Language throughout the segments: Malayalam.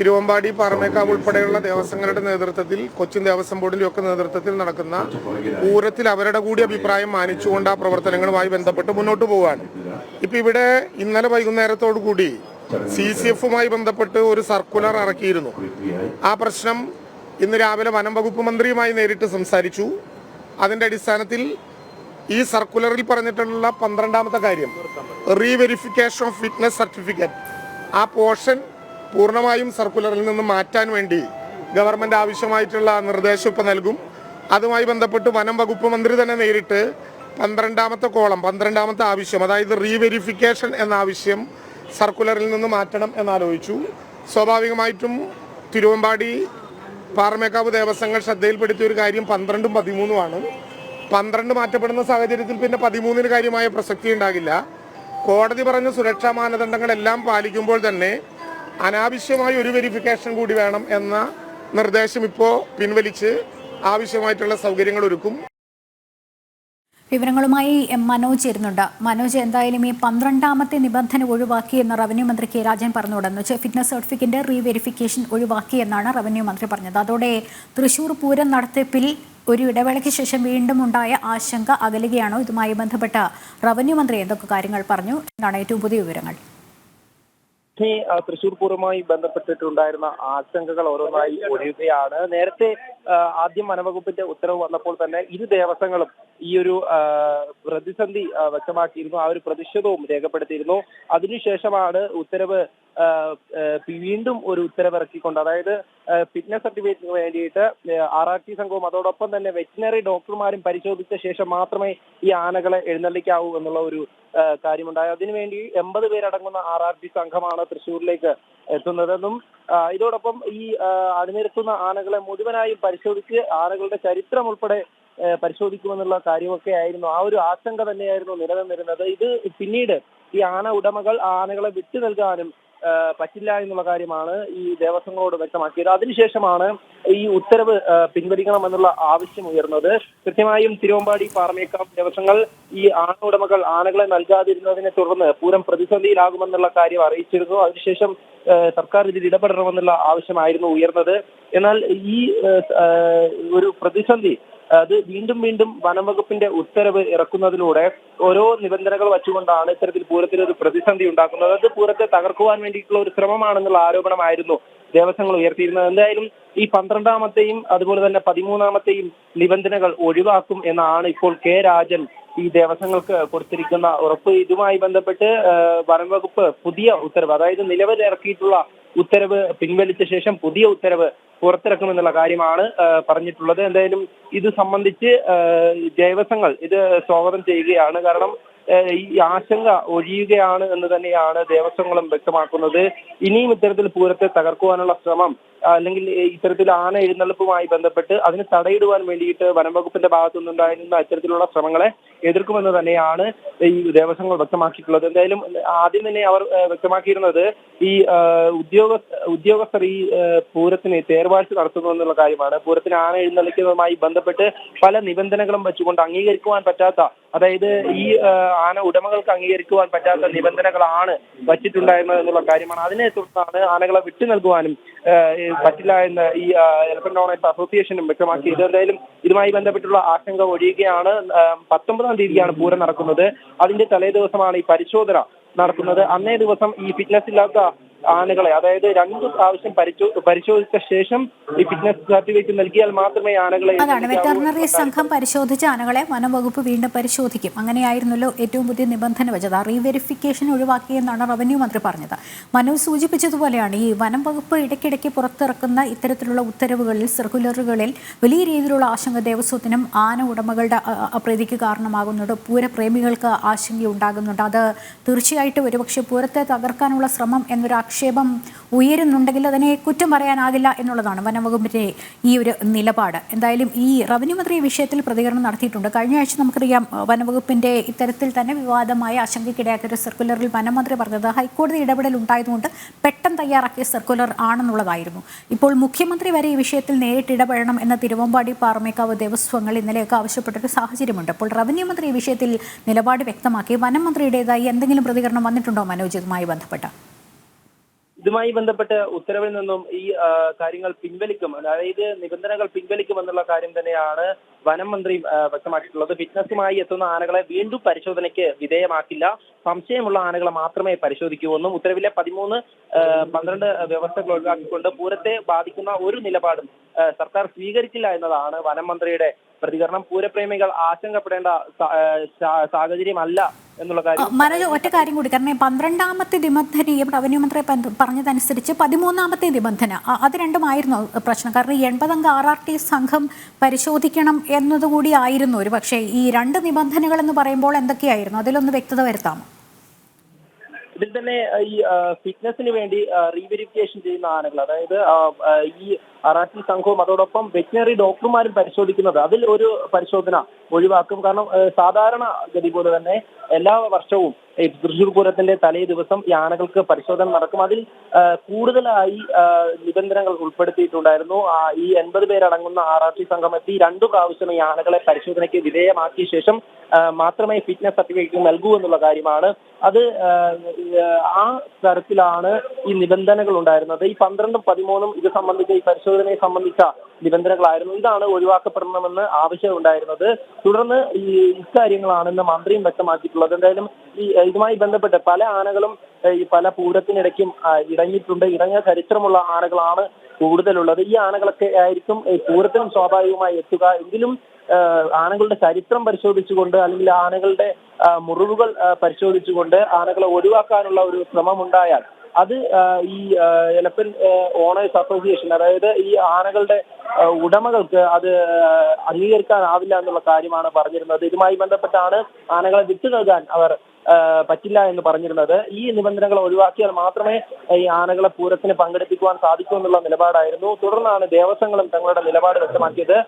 തിരുവമ്പാടി പാറമേക്കാവ് ഉൾപ്പെടെയുള്ള ദേവസ്വങ്ങളുടെ നേതൃത്വത്തിൽ കൊച്ചിൻ ദേവസ്വം ബോർഡിന്റെ ഒക്കെ നേതൃത്വത്തിൽ നടക്കുന്ന പൂരത്തിൽ അവരുടെ കൂടി അഭിപ്രായം മാനിച്ചുകൊണ്ട് ആ പ്രവർത്തനങ്ങളുമായി ബന്ധപ്പെട്ട് മുന്നോട്ട് പോവുകയാണ്. ഇപ്പം ഇവിടെ ഇന്നലെ വൈകുന്നേരത്തോടു കൂടി സി സി എഫുമായി ബന്ധപ്പെട്ട് ഒരു സർക്കുലർ ഇറക്കിയിരുന്നു. ആ പ്രശ്നം ഇന്ന് രാവിലെ വനം വകുപ്പ് മന്ത്രിയുമായി നേരിട്ട് സംസാരിച്ചു. അതിന്റെ അടിസ്ഥാനത്തിൽ ഈ സർക്കുലറിൽ പറഞ്ഞിട്ടുള്ള പന്ത്രണ്ടാമത്തെ കാര്യം റീവെരിഫിക്കേഷൻ ഓഫ് ഫിറ്റ്നസ് സർട്ടിഫിക്കറ്റ്. ആ പോർഷൻ പൂർണമായും സർക്കുലറിൽ നിന്ന് മാറ്റാൻ വേണ്ടി ഗവൺമെന്റ് ആവശ്യമായിട്ടുള്ള നിർദ്ദേശം ഇപ്പൊ നൽകും. അതുമായി ബന്ധപ്പെട്ട് വനം വകുപ്പ് മന്ത്രി തന്നെ നേരിട്ട് പന്ത്രണ്ടാമത്തെ കോളം പന്ത്രണ്ടാമത്തെ ആവശ്യം അതായത് റീവെരിഫിക്കേഷൻ എന്ന ആവശ്യം സർക്കുലറിൽ നിന്ന് മാറ്റണം എന്നാലോചിച്ചു. സ്വാഭാവികമായിട്ടും തിരുവമ്പാടി പാറമേക്കാവ് ദേവസ്വങ്ങൾ ശ്രദ്ധയിൽപ്പെടുത്തിയ ഒരു കാര്യം പന്ത്രണ്ടും പതിമൂന്നുമാണ് പന്ത്രണ്ട് മാറ്റപ്പെടുന്ന സാഹചര്യത്തിൽ പിന്നെ പതിമൂന്നിന് കാര്യമായ പ്രസക്തി ഉണ്ടാകില്ല. കോടതി പറഞ്ഞ സുരക്ഷാ മാനദണ്ഡങ്ങളെല്ലാം പാലിക്കുമ്പോൾ തന്നെ അനാവശ്യമായ ഒരു വെരിഫിക്കേഷൻ കൂടി വേണം എന്ന നിർദ്ദേശം ഇപ്പോൾ പിൻവലിച്ച് ആവശ്യമായിട്ടുള്ള സൗകര്യങ്ങൾ ഒരുക്കും. വിവരങ്ങളുമായി എം മനോജ് ചേരുന്നുണ്ട്. മനോജ് എന്തായാലും ഈ പന്ത്രണ്ടാമത്തെ നിബന്ധന ഒഴിവാക്കി എന്ന് റവന്യൂ മന്ത്രി കെ രാജൻ പറഞ്ഞുകൊണ്ടെന്ന് വെച്ചാൽ ഫിറ്റ്നസ് സർട്ടിഫിക്കറ്റിന്റെ റീവെരിഫിക്കേഷൻ ഒഴിവാക്കി എന്നാണ് റവന്യൂ മന്ത്രി പറഞ്ഞത്. അതോടെ തൃശൂർ പൂരം നടത്തിപ്പിൽ ഒരു ഇടവേളയ്ക്ക് ശേഷം വീണ്ടും ഉണ്ടായ ആശങ്ക അകലുകയാണോ? ഇതുമായി ബന്ധപ്പെട്ട റവന്യൂ മന്ത്രി എന്തൊക്കെ കാര്യങ്ങൾ പറഞ്ഞു? എന്നാണ് ഏറ്റവും പുതിയ വിവരങ്ങൾ? ഈ തൃശൂർ പൂരവുമായി ബന്ധപ്പെട്ടിട്ടുണ്ടായിരുന്ന ആശങ്കകൾ ഓരോന്നായി ഒഴിയുകയാണ് നേരത്തെ ആദ്യം വനവകുപ്പിന്റെ ഉത്തരവ് വന്നപ്പോൾ തന്നെ ഇരു ദേവസ്വങ്ങളും ഈ ഒരു പ്രതിസന്ധി വ്യക്തമാക്കിയിരുന്നു. ആ ഒരു പ്രതിഷേധവും രേഖപ്പെടുത്തിയിരുന്നു. അതിനുശേഷമാണ് ഉത്തരവ് വീണ്ടും ഒരു ഉത്തരവ് ഇറക്കിക്കൊണ്ട് അതായത് ഫിറ്റ്നസ് സർട്ടിഫിക്കറ്റിന് വേണ്ടിയിട്ട് ആർ ആർ ടി സംഘവും അതോടൊപ്പം തന്നെ വെറ്റിനറി ഡോക്ടർമാരും പരിശോധിച്ച ശേഷം മാത്രമേ ഈ ആനകളെ എഴുന്നള്ളിക്കാവൂ എന്നുള്ള ഒരു കാര്യമുണ്ടായ. അതിനുവേണ്ടി എൺപത് പേരടങ്ങുന്ന ആർ ആർ ടി സംഘമാണ് തൃശ്ശൂരിലേക്ക് എത്തുന്നതെന്നും ഇതോടൊപ്പം ഈ അണിനിരത്തുന്ന ആനകളെ മുഴുവനായും പരിശോധിച്ച് ആനകളുടെ ചരിത്രം ഉൾപ്പെടെ പരിശോധിക്കുമെന്നുള്ള കാര്യമൊക്കെ ആയിരുന്നു. ആ ഒരു ആശങ്ക തന്നെയായിരുന്നു നിലനിന്നിരുന്നത്. ഇത് പിന്നീട് ഈ ആന ഉടമകൾ ആനകളെ വിട്ടു നൽകാനും പറ്റില്ല എന്നുള്ള കാര്യമാണ് ഈ ദേവസ്വങ്ങളോട് വ്യക്തമാക്കിയത്. അതിനുശേഷമാണ് ഈ ഉത്തരവ് പിൻവലിക്കണം പിൻവലിക്കണമെന്നുള്ള ആവശ്യം ഉയർന്നത്. കൃത്യമായും തിരുവമ്പാടി പാറമേക്കാവ് ദേവസ്വങ്ങൾ ഈ ആന ഉടമകൾ ആനകളെ നൽകാതിരുന്നതിനെ തുടർന്ന് പൂരം പ്രതിസന്ധിയിലാകുമെന്നുള്ള കാര്യം അറിയിച്ചിരുന്നു. അതിനുശേഷം സർക്കാർ ഇതിൽ ഇടപെടണമെന്നുള്ള ആവശ്യമായിരുന്നു ഉയർന്നത്. എന്നാൽ ഈ ഒരു പ്രതിസന്ധി അത് വീണ്ടും വീണ്ടും വനംവകുപ്പിന്റെ ഉത്തരവ് ഇറക്കുന്നതിലൂടെ ഓരോ നിബന്ധനകൾ വച്ചുകൊണ്ടാണ് ഇത്തരത്തിൽ പൂരത്തിൽ ഒരു പ്രതിസന്ധി ഉണ്ടാക്കുന്നത്. അത് പൂരത്തെ തകർക്കുവാൻ വേണ്ടിയിട്ടുള്ള ഒരു ശ്രമമാണെന്നുള്ള ആരോപണമായിരുന്നു ദേവസ്വങ്ങൾ ഉയർത്തിയിരുന്നത്. എന്തായാലും ഈ പന്ത്രണ്ടാമത്തെയും അതുപോലെ തന്നെ പതിമൂന്നാമത്തെയും നിബന്ധനകൾ ഒഴിവാക്കും എന്നാണ് ഇപ്പോൾ കെ രാജൻ ഈ ദേവസ്വങ്ങൾക്ക് കൊടുത്തിരിക്കുന്ന ഉറപ്പ്. ഇതുമായി ബന്ധപ്പെട്ട് വനംവകുപ്പ് പുതിയ ഉത്തരവ് അതായത് നിലവിൽ ഇറക്കിയിട്ടുള്ള ഉത്തരവ് പിൻവലിച്ച ശേഷം പുതിയ ഉത്തരവ് പുറത്തിറക്കുമെന്നുള്ള കാര്യമാണ് പറഞ്ഞിട്ടുള്ളത്. എന്തായാലും ഇത് സംബന്ധിച്ച് ദേവസ്വങ്ങൾ ഇത് സ്വാഗതം ചെയ്യുകയാണ്. കാരണം ഈ ആശങ്ക ഒഴിയുകയാണ് എന്ന് തന്നെയാണ് ദേവസ്വങ്ങളും വ്യക്തമാക്കുന്നത്. ഇനിയും ഇത്തരത്തിൽ പൂരത്തെ തകർക്കുവാനുള്ള ശ്രമം അല്ലെങ്കിൽ ഇത്തരത്തിൽ ആന എഴുന്നള്ളിപ്പുമായി ബന്ധപ്പെട്ട് അതിന് തടയിടുവാൻ വേണ്ടിയിട്ട് വനംവകുപ്പിന്റെ ഭാഗത്തു നിന്നുണ്ടായിരുന്ന ഇത്തരത്തിലുള്ള ശ്രമങ്ങളെ എതിർക്കുമെന്ന് തന്നെയാണ് ഈ ദേവസ്വങ്ങൾ വ്യക്തമാക്കിയിട്ടുള്ളത്. എന്തായാലും ആദ്യം തന്നെ അവർ വ്യക്തമാക്കിയിരുന്നത് ഈ ഉദ്യോഗ ഉദ്യോഗസ്ഥർ ഈ പൂരത്തിന് തേർവാഴ്ച നടത്തുന്നു എന്നുള്ള കാര്യമാണ്. പൂരത്തിന് ആന എഴുന്നള്ളിക്കുന്നതുമായി ബന്ധപ്പെട്ട് പല നിബന്ധനകളും വെച്ചുകൊണ്ട് അംഗീകരിക്കുവാൻ പറ്റാത്ത അതായത് ഈ ആന ഉടമകൾക്ക് അംഗീകരിക്കുവാൻ പറ്റാത്ത നിബന്ധനകളാണ് വച്ചിട്ടുണ്ടായിരുന്നത് എന്നുള്ള കാര്യമാണ്. അതിനെ തുടർന്നാണ് ആനകളെ വിട്ടു നൽകുവാനും പറ്റില്ല എന്ന് ഈ എലഫന്റ് ഓണേഴ്സ് അസോസിയേഷനും വ്യക്തമാക്കി. ഇത് എന്തായാലും ഇതുമായി ബന്ധപ്പെട്ടുള്ള ആശങ്ക ഒഴിയുകയാണ്. പത്തൊമ്പതാം തീയതിയാണ് പൂരം നടക്കുന്നത്. അതിന്റെ തലേ ദിവസമാണ് ഈ പരിശോധന നടക്കുന്നത്. അന്നേ ദിവസം ഈ ഫിറ്റ്നസ് ഇല്ലാത്ത ആനകളെ അതായത് രണ്ട് പ്രാവശ്യം പരിശോ പരിശോധിച്ച ശേഷം ഈ ഫിറ്റ്നസ് സർട്ടിഫിക്കറ്റ് നൽകിയാൽ മാത്രമേ ആനകളെ അതാണ്. വെറ്ററിനറി സംഘം പരിശോധിച്ച ആനകളെ വനംവകുപ്പ് വീണ്ടും പരിശോധിക്കും. അങ്ങനെയായിരുന്നല്ലോ ഏറ്റവും പുതിയ നിബന്ധന വെച്ചത് ആ റീവെരിഫിക്കേഷൻ ഒഴിവാക്കിയെന്നാണ് റവന്യൂ മന്ത്രി പറഞ്ഞത്. മനോജ് സൂചിപ്പിച്ചതുപോലെയാണ് ഈ വനം വകുപ്പ് ഇടയ്ക്കിടയ്ക്ക് പുറത്തിറക്കുന്ന ഇത്തരത്തിലുള്ള ഉത്തരവുകളിൽ സർക്കുലറുകളിൽ വലിയ രീതിയിലുള്ള ആശങ്ക ദേവസ്വത്തിനും ആന ഉടമകളുടെ അപ്രീതിക്ക് കാരണമാകുന്നുണ്ട് പൂരപ്രേമികൾക്ക് ആശങ്കയുണ്ടാകുന്നുണ്ട് അത് തീർച്ചയായിട്ടും ഒരുപക്ഷെ പൂരത്തെ തകർക്കാനുള്ള ശ്രമം എന്നൊരു ആക്ഷേപം ഉയരുന്നുണ്ടെങ്കിൽ അതിനെ കുറ്റം പറയാനാകില്ല എന്നുള്ളതാണ് വനംവകുപ്പിന്റെ ഈ ഒരു നിലപാട്. എന്തായാലും ഈ റവന്യൂ മന്ത്രി വിഷയത്തിൽ പ്രതികരണം നടത്തിയിട്ടുണ്ട്. കഴിഞ്ഞ ആഴ്ച നമുക്കറിയാം വനംവകുപ്പിന്റെ ഇത്തരത്തിൽ തന്നെ വിവാദമായ ആശങ്കയ്ക്കിടയാക്കിയ ഒരു സർക്കുലറിൽ വനമന്ത്രി പറഞ്ഞത് ഹൈക്കോടതി ഇടപെടൽ ഉണ്ടായതുകൊണ്ട് പെട്ടെന്ന് തയ്യാറാക്കിയ സർക്കുലർ ആണെന്നുള്ളതായിരുന്നു. ഇപ്പോൾ മുഖ്യമന്ത്രി വരെ ഈ വിഷയത്തിൽ നേരിട്ട് ഇടപെടണം എന്ന തിരുവമ്പാടി പാറമേക്കാവ് ദേവസ്വങ്ങൾ ഇന്നലെയൊക്കെ ആവശ്യപ്പെട്ടൊരു സാഹചര്യമുണ്ട്. അപ്പോൾ റവന്യൂ മന്ത്രി ഈ വിഷയത്തിൽ നിലപാട് വ്യക്തമാക്കി വനം മന്ത്രിയുടേതായി എന്തെങ്കിലും പ്രതികരണം വന്നിട്ടുണ്ടോ മനോജിതുമായി ബന്ധപ്പെട്ട് ഇതുമായി ബന്ധപ്പെട്ട് ഉത്തരവിൽ നിന്നും ഈ കാര്യങ്ങൾ പിൻവലിക്കും. അതായത് നിബന്ധനകൾ പിൻവലിക്കും എന്നുള്ള കാര്യം തന്നെയാണ് വനം മന്ത്രി വ്യക്തമാക്കിയിട്ടുള്ളത്. ഫിറ്റ്നസുമായി എത്തുന്ന ആനകളെ വീണ്ടും പരിശോധനയ്ക്ക് വിധേയമാക്കില്ല. സംശയമുള്ള ആനകളെ മാത്രമേ പരിശോധിക്കൂ എന്നും ഉത്തരവിലെ പതിമൂന്ന് പന്ത്രണ്ട് വ്യവസ്ഥകൾ ഒഴിവാക്കിക്കൊണ്ട് പൂരത്തെ ബാധിക്കുന്ന ഒരു നിലപാടും സർക്കാർ സ്വീകരിച്ചില്ല എന്നതാണ് വനം മന്ത്രിയുടെ പ്രതികരണം. പൂരപ്രേമികൾ ആശങ്കപ്പെടേണ്ട സാഹചര്യമല്ല എന്നുള്ള കാര്യം. മനോജ് ഒറ്റ കാര്യം കൂടി. കാരണം പന്ത്രണ്ടാമത്തെ നിബന്ധന റവന്യൂ മന്ത്രി പറഞ്ഞതനുസരിച്ച് പതിമൂന്നാമത്തെ നിബന്ധന അത് രണ്ടുമായിരുന്നു പ്രശ്നം. കാരണം എൺപതംഗ ആർ ആർ ടി സംഘം പരിശോധിക്കണം എന്നതുകൂടി ആയിരുന്നു ഒരു പക്ഷേ ഈ രണ്ട് നിബന്ധനകൾ എന്ന് പറയുമ്പോൾ എന്തൊക്കെയായിരുന്നു? അതിലൊന്ന് വ്യക്തത വരുത്താമോ? ഇതിൽ തന്നെ ഈ ഫിറ്റ്നസിന് വേണ്ടി റീവെരിഫിക്കേഷൻ ചെയ്യുന്ന ആനകൾ അതായത് ഈ അറാറ്റി സംഘവും അതോടൊപ്പം വെറ്റിനറി ഡോക്ടർമാരും പരിശോധിക്കുന്നത് അതിൽ ഒരു പരിശോധന ഒഴിവാക്കും. കാരണം സാധാരണ ഗതി പോലെ തന്നെ എല്ലാ വർഷവും ഈ തൃശ്ശൂർ പൂരത്തിന്റെ തലേ ദിവസം ഈ ആനകൾക്ക് പരിശോധന നടക്കും. അതിൽ കൂടുതലായി നിബന്ധനകൾ ഉൾപ്പെടുത്തിയിട്ടുണ്ടായിരുന്നു. ഈ എൺപത് പേരടങ്ങുന്ന ആർ ആർ ടി സംഘം എത്തി. രണ്ടു പ്രാവശ്യം ഈ ആനകളെ പരിശോധനയ്ക്ക് വിധേയമാക്കിയ ശേഷം മാത്രമേ ഫിറ്റ്നസ് സർട്ടിഫിക്കറ്റ് നൽകൂ എന്നുള്ള കാര്യമാണ്. അത് ആ തരത്തിലാണ് ഈ നിബന്ധനകൾ ഉണ്ടായിരുന്നത്. ഈ പന്ത്രണ്ടും പതിമൂന്നും ഇത് സംബന്ധിച്ച ഈ പരിശോധനയെ സംബന്ധിച്ച നിബന്ധനകളായിരുന്നു. ഇതാണ് ഒഴിവാക്കപ്പെടണമെന്ന് ആവശ്യമുണ്ടായിരുന്നത് തുടർന്ന് ഈ ഇക്കാര്യങ്ങളാണെന്ന് മന്ത്രിയും വ്യക്തമാക്കിയിട്ടുള്ളത്. എന്തായാലും ഈ ഇതുമായി ബന്ധപ്പെട്ട് പല ആനകളും ഈ പല പൂരത്തിനിടയ്ക്കും ഇടങ്ങിയിട്ടുണ്ട്. ഇടഞ്ഞ ചരിത്രമുള്ള ആനകളാണ് കൂടുതലുള്ളത്. ഈ ആനകളൊക്കെ ആയിരിക്കും പൂരത്തിനും സ്വാഭാവികമായി എത്തുക. എങ്കിലും ആനകളുടെ ചരിത്രം പരിശോധിച്ചുകൊണ്ട് അല്ലെങ്കിൽ ആനകളുടെ മുറിവുകൾ പരിശോധിച്ചുകൊണ്ട് ആനകളെ ഒഴിവാക്കാനുള്ള ഒരു ശ്രമമുണ്ടായാൽ അത് ഈ എലപ്പൻ ഓണേഴ്സ് അസോസിയേഷൻ അതായത് ഈ ആനകളുടെ ഉടമകൾക്ക് അത് അംഗീകരിക്കാനാവില്ല എന്നുള്ള കാര്യമാണ് പറഞ്ഞിരുന്നത്. ഇതുമായി ബന്ധപ്പെട്ടാണ് ആനകളെ വിട്ടു നൽകാൻ അവർ പറ്റില്ല എന്ന് പറഞ്ഞിരുന്നത്. ഈ നിബന്ധനകൾ ഒഴിവാക്കിയാൽ മാത്രമേ ഈ ആനകളെ പൂരത്തിന് പങ്കെടുപ്പിക്കുവാൻ സാധിക്കൂ എന്നുള്ള നിലപാടായിരുന്നു. തുടർന്നാണ് ദേവസ്വങ്ങളും തങ്ങളുടെ നിലപാട് വ്യക്തമാക്കിയത്.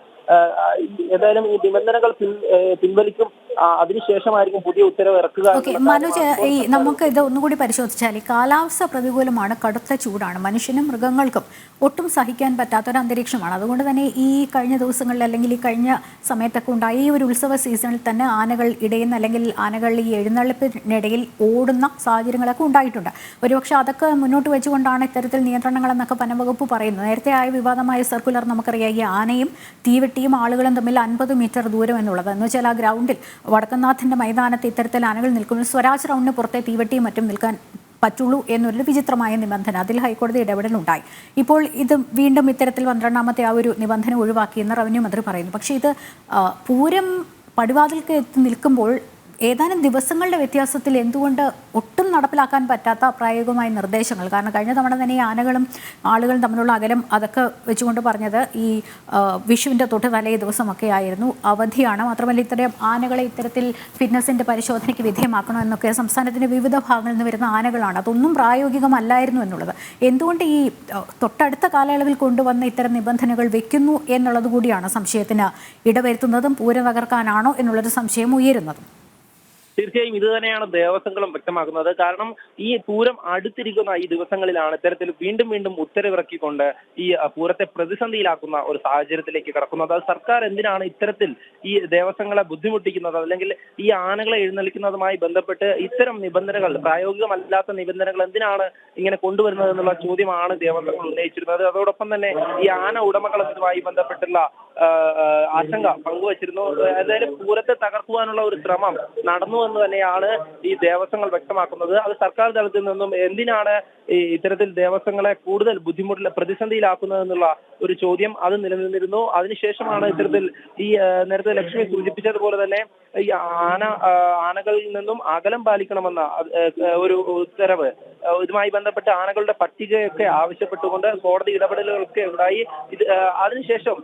ഏതായാലും ഈ നിബന്ധനകൾ പിൻവലിക്കും. അതിനുശേഷമായിരിക്കും പുതിയ ഉത്തരവ് ഇറക്കുക മനോജ് ഈ നമുക്ക് ഇത് ഒന്നുകൂടി പരിശോധിച്ചാൽ ഈ കാലാവസ്ഥ പ്രതികൂലമാണ് കടുത്ത ചൂടാണ്. മനുഷ്യനും മൃഗങ്ങൾക്കും ഒട്ടും സഹിക്കാൻ പറ്റാത്തൊരു അന്തരീക്ഷമാണ്. അതുകൊണ്ട് തന്നെ ഈ കഴിഞ്ഞ ദിവസങ്ങളിൽ അല്ലെങ്കിൽ ഈ കഴിഞ്ഞ സമയത്തൊക്കെ ഉണ്ടായ ഈ ഒരു ഉത്സവ സീസണിൽ തന്നെ ആനകൾ ഇടയുന്ന അല്ലെങ്കിൽ ആനകൾ ഈ എഴുന്നള്ളിപ്പിനിടയിൽ ഓടുന്ന സാഹചര്യങ്ങളൊക്കെ ഉണ്ടായിട്ടുണ്ട്. ഒരുപക്ഷെ അതൊക്കെ മുന്നോട്ട് വെച്ചുകൊണ്ടാണ് ഇത്തരത്തിൽ നിയന്ത്രണങ്ങളെന്നൊക്കെ വനംവകുപ്പ് പറയുന്നത്. നേരത്തെ ആയ വിവാദമായ സർക്കുലർ നമുക്കറിയാം ഈ ആനയും തീവെട്ടിയും ആളുകളും തമ്മിൽ അൻപത് മീറ്റർ ദൂരം എന്നുള്ളത്. എന്ന് വെച്ചാൽ ആ ഗ്രൗണ്ടിൽ വടക്കനാഥിന്റെ മൈതാനത്ത് ഇത്തരത്തിൽ ആനകൾ നിൽക്കുന്നു. സ്വരാജ് റൗണ്ടിന് പുറത്തെ തീവെട്ടിയും മറ്റും നിൽക്കാൻ പറ്റുള്ളൂ എന്നൊരു വിചിത്രമായ നിബന്ധന അതിൽ ഹൈക്കോടതി ഇടപെടലുണ്ടായി. ഇപ്പോൾ ഇത് വീണ്ടും ഇത്തരത്തിൽ പന്ത്രണ്ടാമത്തെ ആ ഒരു നിബന്ധന ഒഴിവാക്കിയെന്ന് റവന്യൂ മന്ത്രി പറയുന്നു. പക്ഷേ ഇത് പൂരം പടിവാതിൽക്ക് എത്തി നിൽക്കുമ്പോൾ ഏതാനും ദിവസങ്ങളുടെ വ്യത്യാസത്തിൽ എന്തുകൊണ്ട് ഒട്ടും നടപ്പിലാക്കാൻ പറ്റാത്ത പ്രായോഗികമായ നിർദ്ദേശങ്ങൾ? കാരണം കഴിഞ്ഞ തവണ തന്നെ ഈ ആനകളും ആളുകളും തമ്മിലുള്ള അകലം അതൊക്കെ വെച്ചുകൊണ്ട് പറഞ്ഞത് ഈ വിഷുവിന്റെ തൊട്ട് തലേ ദിവസമൊക്കെ ആയിരുന്നു. അവധിയാണ്. മാത്രമല്ല ഇത്തരം ആനകളെ ഇത്തരത്തിൽ ഫിറ്റ്നസിന്റെ പരിശോധനയ്ക്ക് വിധേയമാക്കണമെന്നൊക്കെ സംസ്ഥാനത്തിന്റെ വിവിധ ഭാഗങ്ങളിൽ നിന്ന് വരുന്ന ആനകളാണ്. അതൊന്നും പ്രായോഗികമല്ലായിരുന്നു എന്നുള്ളത്. എന്തുകൊണ്ട് ഈ തൊട്ടടുത്ത കാലയളവിൽ കൊണ്ടുവന്ന ഇത്തരം നിബന്ധനകൾ വെക്കുന്നു എന്നുള്ളത് കൂടിയാണ് സംശയത്തിന് ഇടവരുത്തുന്നതും പൂരം തകർക്കാനാണോ എന്നുള്ളൊരു സംശയം ഉയരുന്നതും. തീർച്ചയായും ഇത് തന്നെയാണ് ദേവസ്വങ്ങളും വ്യക്തമാക്കുന്നത്. കാരണം ഈ പൂരം അടുത്തിരിക്കുന്ന ഈ ദിവസങ്ങളിലാണ് ഇത്തരത്തിൽ വീണ്ടും വീണ്ടും ഉത്തരവിറക്കിക്കൊണ്ട് ഈ പൂരത്തെ പ്രതിസന്ധിയിലാക്കുന്ന ഒരു സാഹചര്യത്തിലേക്ക് കടക്കുന്നത്. അത് സർക്കാർ എന്തിനാണ് ഇത്തരത്തിൽ ഈ ദേവസ്വങ്ങളെ ബുദ്ധിമുട്ടിക്കുന്നത്? അല്ലെങ്കിൽ ഈ ആനകളെ എഴുന്നള്ളിക്കുന്നതുമായി ബന്ധപ്പെട്ട് ഇത്തരം നിബന്ധനകൾ പ്രായോഗികമല്ലാത്ത നിബന്ധനകൾ എന്തിനാണ് ഇങ്ങനെ കൊണ്ടുവരുന്നത് എന്നുള്ള ചോദ്യമാണ് ദേവസ്വങ്ങൾ ഉന്നയിച്ചിരുന്നത്. അതോടൊപ്പം തന്നെ ഈ ആന ഉടമകൾ എന്നതുമായി ബന്ധപ്പെട്ടുള്ള ആശങ്ക പങ്കുവച്ചിരുന്നു. ഏതായാലും പൂരത്തെ തകർക്കുവാനുള്ള ഒരു ശ്രമം നടന്നു എന്ന് തന്നെയാണ് ഈ ദേവസ്വങ്ങൾ വ്യക്തമാക്കുന്നത്. അത് സർക്കാർ തലത്തിൽ നിന്നും എന്തിനാണ് ഈ ഇത്തരത്തിൽ ദേവസ്വങ്ങളെ കൂടുതൽ ബുദ്ധിമുട്ടിൽ പ്രതിസന്ധിയിലാക്കുന്നതെന്നുള്ള ഒരു ചോദ്യം അത് നിലനിന്നിരുന്നു. അതിനുശേഷമാണ് ഇത്തരത്തിൽ ഈ നേരത്തെ ലക്ഷ്മി സൂചിപ്പിച്ചതുപോലെ തന്നെ ഈ ആന ആനകളിൽ നിന്നും അകലം പാലിക്കണമെന്ന ഒരു ഉത്തരവ് ഇതുമായി ബന്ധപ്പെട്ട ആനകളുടെ പട്ടികയൊക്കെ ആവശ്യപ്പെട്ടുകൊണ്ട് കോടതി ഇടപെടലുകളൊക്കെ ഉണ്ടായി. ഇത് അതിനുശേഷം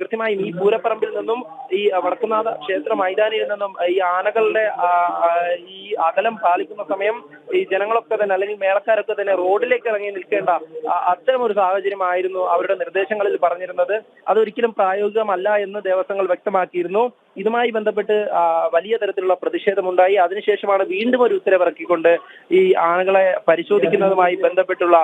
കൃത്യമായും ഈ പൂരപ്പറമ്പിൽ നിന്നും ഈ വടക്കുന്നാഥ ക്ഷേത്ര മൈതാനിയിൽ നിന്നും ഈ ആനകളുടെ ഈ അകലം പാലിക്കുന്ന സമയം ഈ ജനങ്ങളൊക്കെ തന്നെ അല്ലെങ്കിൽ മേളക്കാരൊക്കെ തന്നെ റോഡിലേക്ക് ഇറങ്ങി നിൽക്കേണ്ട അത്തരം ഒരു സാഹചര്യമായിരുന്നു അവരുടെ നിർദ്ദേശങ്ങളിൽ പറഞ്ഞിരുന്നത്. അതൊരിക്കലും പ്രായോഗികമല്ല എന്ന് ദേവസ്വങ്ങൾ വ്യക്തമാക്കിയിരുന്നു. ഇതുമായി ബന്ധപ്പെട്ട് വലിയ തരത്തിലുള്ള പ്രതിഷേധമുണ്ടായി. അതിനുശേഷമാണ് വീണ്ടും ഒരു ഉത്തരവിറക്കിക്കൊണ്ട് ഈ ആളുകളെ പരിശോധിക്കുന്നതുമായി ബന്ധപ്പെട്ടുള്ള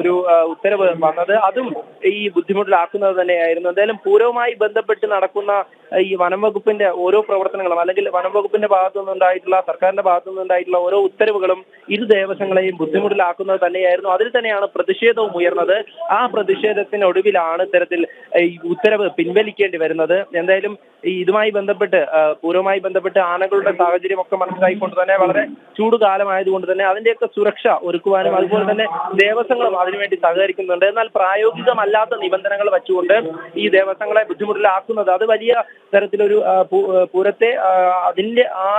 ഒരു ഉത്തരവ് വന്നത്. അതും ഈ ബുദ്ധിമുട്ടിലാക്കുന്നത് തന്നെയായിരുന്നു. എന്തായാലും പൂരവുമായി ബന്ധപ്പെട്ട് നടക്കുന്ന ഈ വനം വകുപ്പിന്റെ ഓരോ പ്രവർത്തനങ്ങളും അല്ലെങ്കിൽ വനം വകുപ്പിന്റെ ഭാഗത്തു നിന്നുണ്ടായിട്ടുള്ള സർക്കാരിന്റെ ഭാഗത്തു നിന്നുണ്ടായിട്ടുള്ള ഓരോ ഉത്തരവുകളും ഇരു ദേവസ്വങ്ങളെയും ബുദ്ധിമുട്ടിലാക്കുന്നത് തന്നെയായിരുന്നു. അതിൽ തന്നെയാണ് പ്രതിഷേധവും ഉയർന്നത്. ആ പ്രതിഷേധത്തിനൊടുവിലാണ് ഇത്തരത്തിൽ ഈ ഉത്തരവ് പിൻവലിക്കേണ്ടി വരുന്നത്. എന്തായാലും ഈ ഇതുമായി ബന്ധപ്പെട്ട് പൂരവുമായി ബന്ധപ്പെട്ട് ആനകളുടെ സാഹചര്യം ഒക്കെ മനസ്സിലായിക്കൊണ്ട് തന്നെ വളരെ ചൂടുകാലമായതുകൊണ്ട് തന്നെ അതിന്റെയൊക്കെ സുരക്ഷ ഒരുക്കുവാനും അതുപോലെ തന്നെ ദേവസ്വങ്ങളും അതിനുവേണ്ടി സഹകരിക്കുന്നുണ്ട്. എന്നാൽ പ്രായോഗികമല്ലാത്ത നിബന്ധനകൾ വെച്ചുകൊണ്ട് ഈ ദേവസ്വങ്ങളെ ബുദ്ധിമുട്ടിലാക്കുന്നത് അത് വലിയ തരത്തിലൊരു പൂരത്തെ അതിന്റെ ആ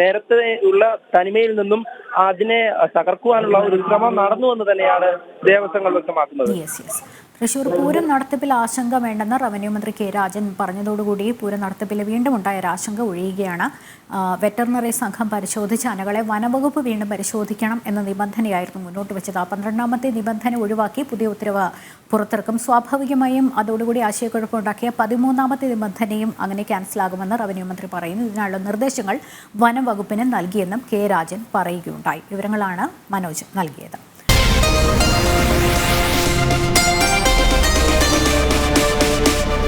നേരത്തെ ഉള്ള തനിമയിൽ നിന്നും അതിനെ തകർക്കുവാനുള്ള ഒരു ശ്രമം നടന്നു എന്ന് തന്നെയാണ് ദേവസ്വങ്ങൾ വ്യക്തമാക്കുന്നത്. തൃശൂർ പൂരം നടത്തിപ്പിൽ ആശങ്ക വേണ്ടെന്ന് റവന്യൂ മന്ത്രി കെ രാജൻ പറഞ്ഞതോടുകൂടി പൂരം നടത്തിപ്പിൽ വീണ്ടും ഉണ്ടായ ഒരാശങ്ക ഒഴിയുകയാണ്. വെറ്ററിനറി സംഘം പരിശോധിച്ച ആനകളെ വനവകുപ്പ് വീണ്ടും പരിശോധിക്കണം എന്ന നിബന്ധനയായിരുന്നു മുന്നോട്ട് വെച്ചത്. പന്ത്രണ്ടാമത്തെ നിബന്ധന ഒഴിവാക്കി പുതിയ ഉത്തരവ് പുറത്തിറക്കും. സ്വാഭാവികമായും അതോടുകൂടി ആശയക്കുഴപ്പമുണ്ടാക്കിയ പതിമൂന്നാമത്തെ നിബന്ധനയും അങ്ങനെ ക്യാൻസലാകുമെന്ന് റവന്യൂ മന്ത്രി പറയുന്നു. ഇതിനുള്ള നിർദ്ദേശങ്ങൾ വനം വകുപ്പിന് നൽകിയെന്നും കെ രാജൻ പറയുകയുണ്ടായി. വിവരങ്ങളാണ് മനോജ് നൽകിയത്.